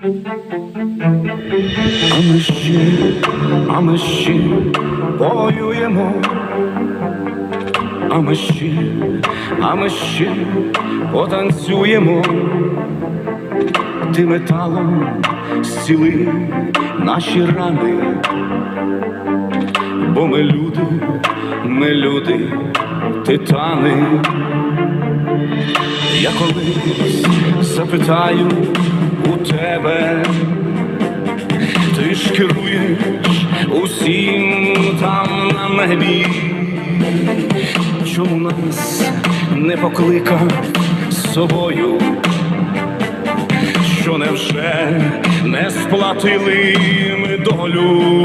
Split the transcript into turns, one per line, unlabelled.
А ми ще, а ми ще воюємо. А ми ще, а ми ще потанцюємо. Ти металом зціли наші рани. Бо ми люди, ми люди, титани. Я колись запитаю у тебе, ти ж керуєш усім там на небі, чому нас не покликав з собою? Що невже не сплатили ми долю?